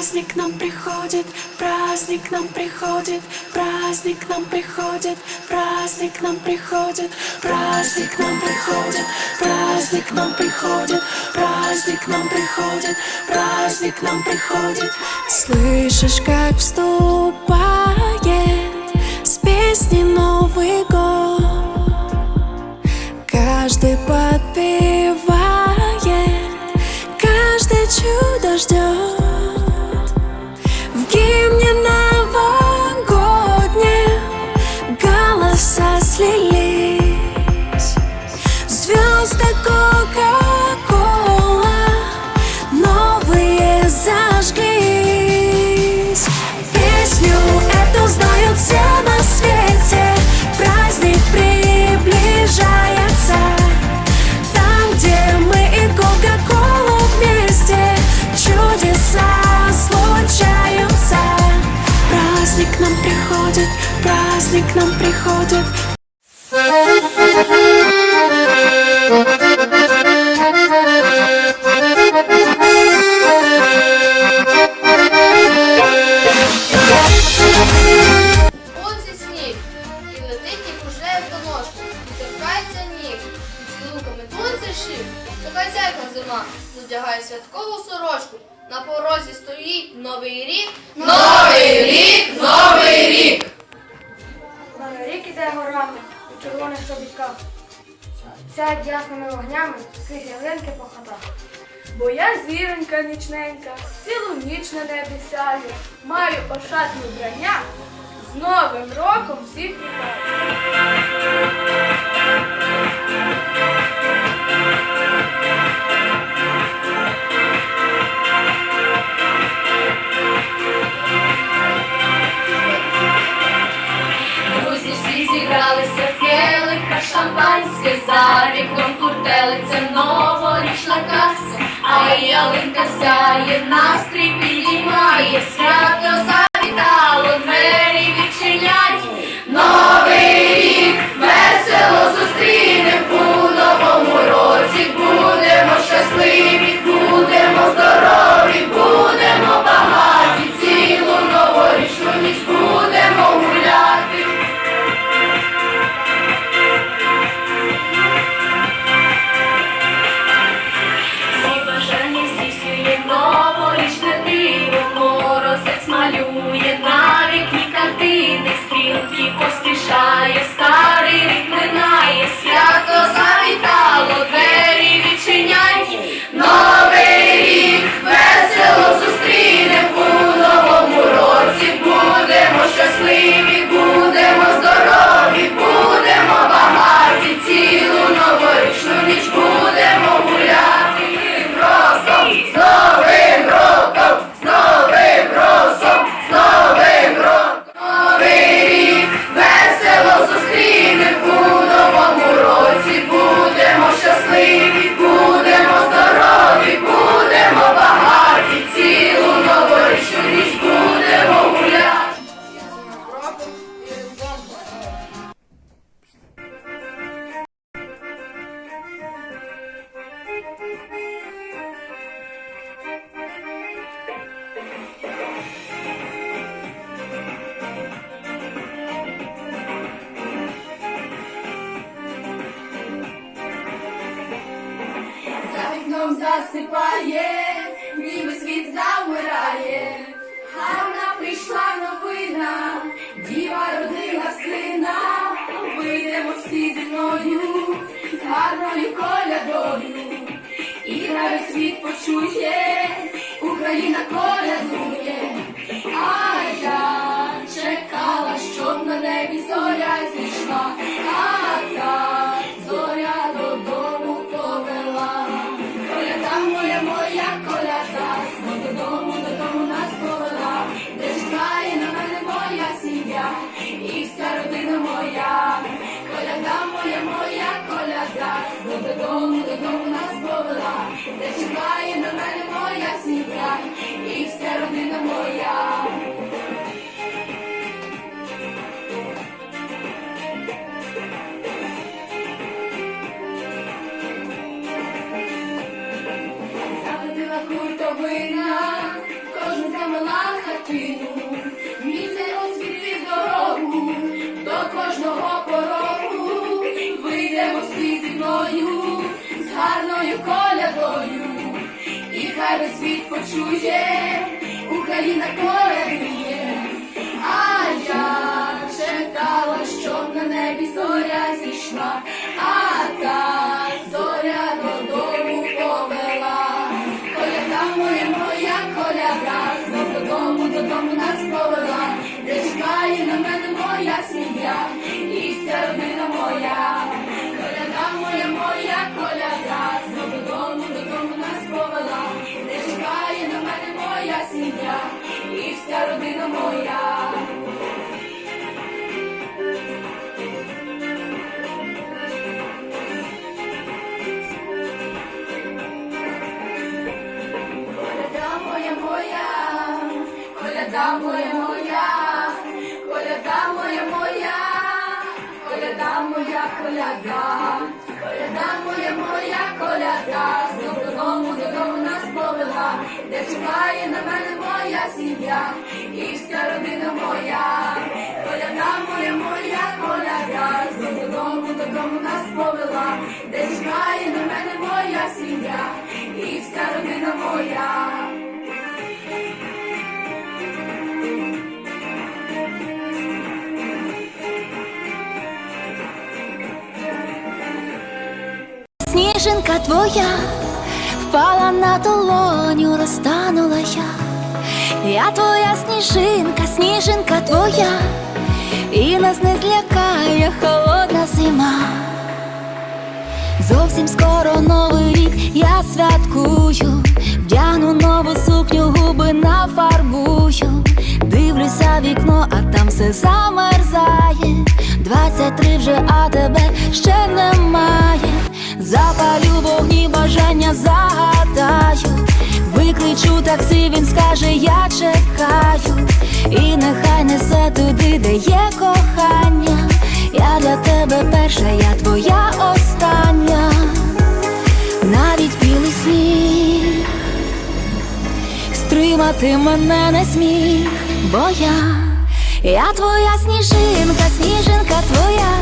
Праздник нам приходит, праздник нам приходит, праздник нам приходит, праздник нам приходит, праздник нам приходит, праздник нам приходит, праздник нам приходит, праздник нам приходит. Слышишь, как вступает Нам приходит, праздник нам приходит. Вулиці сніг, і летить і в доножку, торкається ніг, і цілунками шив, така зяйка зима, надягає святкову сорочку, на порозі стоїть новий рік. Новий рік, новий рік! Новий рік іде горами у червоних чобітках. Сядь ясними вогнями, скрізь ялинки по хатах. Бо я зіронька нічненька, цілу ніч на небі сяю, маю ошатне вбрання, з Новим роком всіх вітаю. Новорічна каса, а ялинка сяє, настрій підіймає, свято засипає, ніби світ замирає, Гарна прийшла новина, діва родила сина. Вийдемо всі зі мною, з гарною колядою. І навіть світ почує, чує, Україна колядує, сім'я і вся родина моя, коляда моя моя коляда, знов додому, додому нас повела, де чекає на мене моя сім'я і вся родина моя. Сніжинка твоя впала на долоню, розтанула я. Я твоя сніжинка, сніжинка твоя, і нас не злякає холодна зима. Зовсім скоро новий рік я святкую, вдягну нову сукню, губи нафарбую. Дивлюся вікно, а там все замерзає. 23 вже, а тебе ще немає. Таксі, він скаже, я чекаю. І нехай несе туди, де є кохання. Я для тебе перша, я твоя остання. Навіть білий сніг стримати мене не зміг, бо я, я твоя сніжинка, сніжинка твоя,